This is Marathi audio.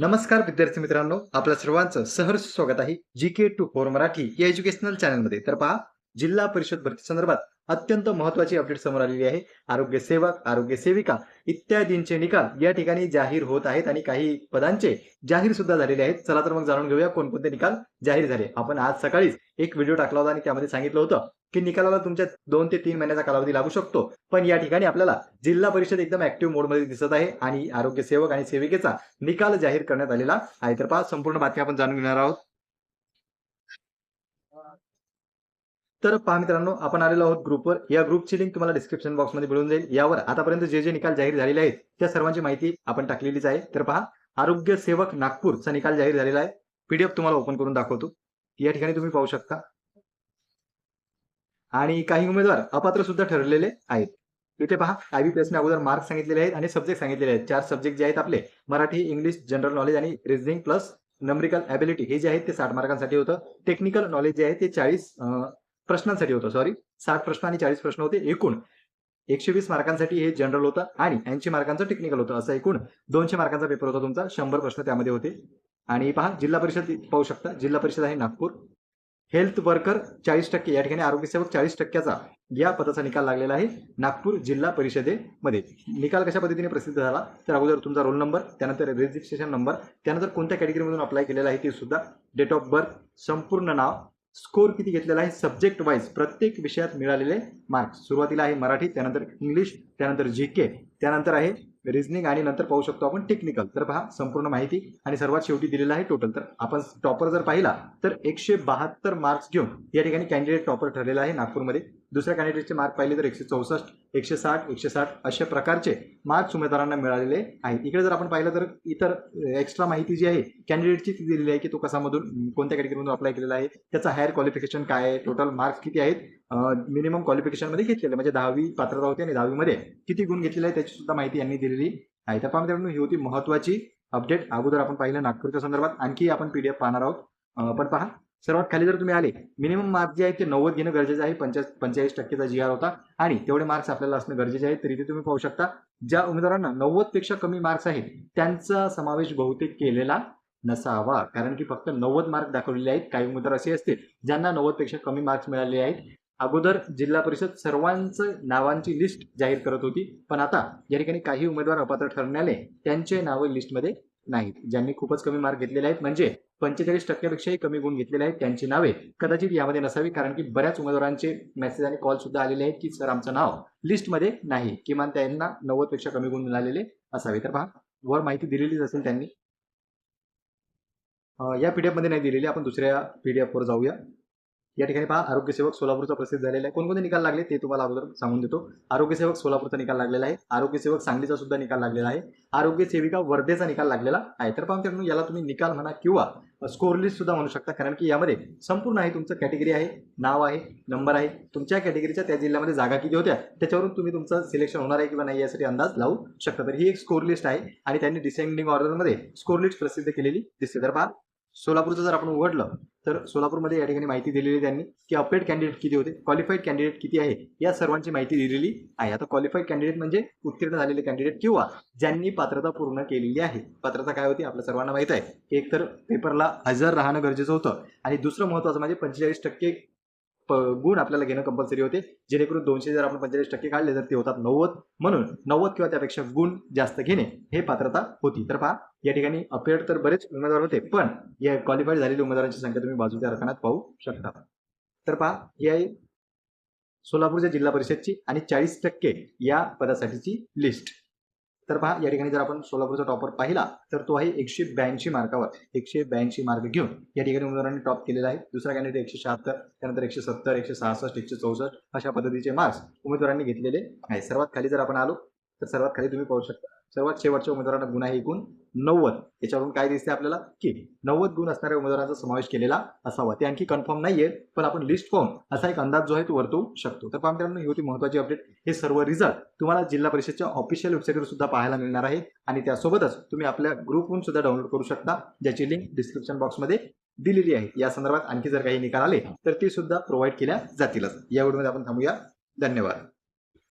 नमस्कार विद्यार्थी मित्रांनो आपल्या सर्वांचं सहर्ष स्वागत आहे. G K two four Marathi या एज्युकेशनल चॅनलमध्ये तर पहा जिल्हा परिषद भरती संदर्भात अत्यंत महत्वाची अपडेट समोर आलेली आहे. आरोग्य सेवक आरोग्य सेविका इत्यादींचे निकाल या ठिकाणी जाहीर होत आहेत आणि काही पदांचे जाहीर सुद्धा झालेले आहेत. चला तर मग जाणून घेऊया कोणकोणते निकाल जाहीर झाले. आपण आज सकाळीच एक व्हिडिओ टाकला होता आणि त्यामध्ये सांगितलं होतं की निकालाला तुमच्या दोन ते तीन महिन्याचा कालावधी लागू शकतो. पण या ठिकाणी आपल्याला जिल्हा परिषद एकदम ऍक्टिव्ह मोडमध्ये दिसत आहे आणि आरोग्य सेवक आणि सेविकेचा निकाल जाहीर करण्यात आलेला आहे. तर पहा संपूर्ण बातमी आपण जाणून घेणार आहोत. तर पहा मित्रांनो आपण आलेलो आहोत ग्रुपवर या ग्रुपची लिंक तुम्हाला डिस्क्रिप्शन बॉक्समध्ये मिळून जाईल. यावर आतापर्यंत जे जे निकाल जाहीर झालेले आहेत त्या सर्वांची माहिती आपण टाकलेलीच आहे. तर पहा आरोग्य सेवक नागपूरचा निकाल जाहीर झालेला आहे. पीडीएफ तुम्हाला ओपन करून दाखवतो. या ठिकाणी तुम्ही पाहू शकता. आणि काही उमेदवार अपात्र सुद्धा ठरलेले आहेत. इथे पहा आयबीपीएसने अगोदर मार्क सांगितलेले आहेत आणि सब्जेक्ट सांगितलेले आहेत. चार सब्जेक्ट जे आहेत आपले मराठी इंग्लिश जनरल नॉलेज आणि रिझनिंग प्लस नंबरिकल ॲबिलिटी हे जे आहेत ते साठ मार्कांसाठी होतं. टेक्निकल नॉलेज जे आहे ते चाळीस प्रश्नांसाठी होतं सॉरी साठ प्रश्न आणि चाळीस प्रश्न होते एकूण. एकशे वीस मार्कांसाठी हे जनरल होतं आणि ऐंशी मार्कांचं टेक्निकल होतं असं एकूण. दोनशे मार्कांचा पेपर होता तुमचा शंभर प्रश्न त्यामध्ये होते. आणि पहा जिल्हा परिषद पाहू शकता जिल्हा परिषद आहे नागपूर. हेल्थ वर्कर चाळीस टक्के या ठिकाणी आरोग्य सेवक चाळीस टक्क्याचा या पदाचा निकाल लागलेला आहे नागपूर जिल्हा परिषदेमध्ये. निकाल कशा पद्धतीने प्रसिद्ध झाला? तर अगोदर तुमचा रोल नंबर त्यानंतर रजिस्ट्रेशन नंबर त्यानंतर कोणत्या कॅटेगरीमधून अप्लाय केलेला आहे ते सुद्धा. डेट ऑफ बर्थ संपूर्ण नाव स्कोर किती घेतलेला आहे? सब्जेक्ट वाईज प्रत्येक विषयात मिळालेले मार्क्स सुरुवातीला आहे मराठी त्यानंतर इंग्लिश त्यानंतर जी के त्यानंतर आहे रिझनिंग आणि नंतर पाहू शकतो आपण टेक्निकल तर पहा संपूर्ण माहिती आणि सर्वात शेवटी दिलेला आहे टोटल तर आपण टॉपर जर पाहिला तर एकशे बहात्तर मार्क्स घेऊन या ठिकाणी कॅन्डिडेट टॉपर ठरलेला आहे नागपूरमध्ये. दुसऱ्या कॅन्डिडेटचे मार्क पाहिले तर एकशे चौसष्ट एकशे साठ एकशे साठ अशा प्रकारचे मार्क्स उमेदवारांना मिळालेले आहेत. इकडे जर आपण पाहिलं तर इतर एक्स्ट्रा माहिती जी आहे कॅन्डिडेटची ती दिलेली आहे की तो कसामधून कोणत्या कॅटेगरीमधून अप्लाय केलेला आहे त्याचा हायर क्वालिफिकेशन काय आहे टोटल मार्क्स किती आहेत मिनिमम क्वालिफिकेशनमध्ये घेतलेले म्हणजे दहावी पात्रता होती आणि दहावीमध्ये किती गुण घेतलेले आहे त्याची सुद्धा माहिती यांनी दिलेली आहे. तर मित्रांनो ही होती महत्वाची अपडेट अगोदर आपण पाहिलं नागपूरच्या संदर्भात. आणखी आपण पीडीएफ पाहणार आहोत. पण पहा सर्वात खाली जर तुम्ही आले मिनिमम मार्क्स जे आहे ते नव्वद घेणं गरजेचं आहे पंचा पंचेचाळीस टक्केचा जी आर होता. आणि तेवढे मार्क्स आपल्याला असणं गरजेचे आहे तरी ते तुम्ही पाहू शकता. ज्या उमेदवारांना नव्वदपेक्षा कमी मार्क्स आहेत त्यांचा समावेश बहुतेक केलेला नसावा. कारण की फक्त नव्वद मार्क दाखवलेले आहेत काही उमेदवार असे असतील ज्यांना नव्वदपेक्षा कमी मार्क्स मिळाले आहेत. अगोदर जिल्हा परिषद सर्वांचं नावांची लिस्ट जाहीर करत होती. पण आता या ठिकाणी काही उमेदवार अपात्र ठरण्याने त्यांचे नावं लिस्टमध्ये नाहीत. ज्यांनी खूपच कमी मार्क घेतलेले आहेत म्हणजे पंचेचाळीस टक्क्यापेक्षाही कमी गुण घेतलेले आहेत त्यांची नावे. कदाचित यामध्ये नसावी कारण की बऱ्याच उमेदवारांचे मेसेज आणि कॉल सुद्धा आलेले आहेत की सर आमचं नाव लिस्टमध्ये नाही. किमान त्यांना नव्वदपेक्षा कमी गुण मिळालेले असावे. तर पहा वर माहिती दिलेलीच असेल त्यांनी. या पीडीएफमध्ये नाही दिलेली. आपण दुसऱ्या पीडीएफ वर जाऊया. या ठिकाणी पहा आरोग्य सेवक सोलापूरचा प्रसिद्ध झालेला आहे. कोणकोणते निकाल लागले ते तुम्हाला अगोदर सांगून देतो. आरोग्य सेवक सोलापूरचा निकाल लागलेला आहे. आरोग्य सेवक सांगलीचा सुद्धा निकाल लागलेला आहे. आरोग्य सेविका वर्धेचा निकाल लागलेला आहे. तर पाहून मित्रांनो याला तुम्ही निकाल म्हणा किंवा स्कोर लिस्ट सुद्धा म्हणू शकता कारण की यामध्ये संपूर्ण आहे तुमचं कॅटेगरी आहे नाव आहे नंबर आहे. तुमच्या कॅटेगरीच्या त्या जिल्ह्यामध्ये जागा किती होत्या? त्याच्यावरून तुम्ही तुमचं सिलेक्शन होणार आहे किंवा नाही यासाठी अंदाज लावू शकता. तर ही एक स्कोर लिस्ट आहे आणि त्यांनी डिसेंडिंग ऑर्डरमध्ये स्कोर लिस्ट प्रसिद्ध केलेली दिसते. तर पहा सोलापूरचं जर आपण उघडलं तर सोलापूरमध्ये या ठिकाणी माहिती दिलेली त्यांनी की अपडेट कॅन्डिडेट किती होते क्वालिफाईड कॅन्डिडेट किती आहे या सर्वांची माहिती दिलेली आहे. आता क्वालिफाईड कॅन्डिडेट म्हणजे उत्तीर्ण झालेले कॅन्डिडेट किंवा ज्यांनी पात्रता पूर्ण केलेली आहे. पात्रता काय होती आपल्या सर्वांना माहीत आहे. की एकतर पेपरला हजर राहणं गरजेचं होतं. आणि दुसरं महत्त्वाचं म्हणजे पंचेचाळीस टक्के गुण आपल्याला घेणं कंपल्सरी होते. जेणेकरून दोनशे जर आपण पंचेचाळीस टक्के काढले तर ते होतात नव्वद. म्हणून नव्वद किंवा त्यापेक्षा गुण जास्त घेणे हे पात्रता होती. तर पहा या ठिकाणी अपेड तर बरेच उमेदवार होते पण या क्वालिफाईड झालेल्या उमेदवारांची संख्या तुम्ही बाजूच्या रकानात पाहू शकता. तर पहा ही आहे सोलापूरच्या जिल्हा परिषदची आणि चाळीस टक्के या पदासाठीची लिस्ट तर पहा या ठिकाणी जर आपण सोलापूरचा टॉपर पाहिला तर तो आहे एकशे ब्याऐंशी मार्कावर. एकशे ब्याऐंशी मार्क घेऊन या ठिकाणी उमेदवारांनी टॉप केलेला आहे. दुसरा कॅन्डिडेट एकशे शहात्तर त्यानंतर एकशे सत्तर एकशे सहासष्ट एकशे चौसष्ट अशा पद्धतीचे मार्क्स उमेदवारांनी घेतलेले आहे सर्वात खाली जर आपण आलो तर सर्वात खाली तुम्ही पाहू शकता. सर्वात शेवटच्या उमेदवारांना गुण आहे एकूण नव्वद. याच्यावरून काय दिसते आपल्याला? की नव्वद गुण असणाऱ्या उमेदवारांचा समावेश केलेला असावा. ते आणखी कन्फर्म नाहीये पण आपण लिस्ट फॉर्म असा एक अंदाज जो आहे तो वर्तवू शकतो. तर मित्रांनो ही होती महत्वाची अपडेट हे सर्व रिझल्ट तुम्हाला जिल्हा परिषदच्या ऑफिशियल वेबसाईटवर सुद्धा पाहायला मिळणार आहे. आणि त्यासोबतच तुम्ही आपल्या ग्रुपहून सुद्धा डाउनलोड करू शकता ज्याची लिंक डिस्क्रिप्शन बॉक्समध्ये दिलेली आहे. या संदर्भात आणखी जर काही निकाल आले तर ती सुद्धा प्रोव्हाइड केल्या जातीलच. या व्हिडिओमध्ये आपण थांबूया. धन्यवाद.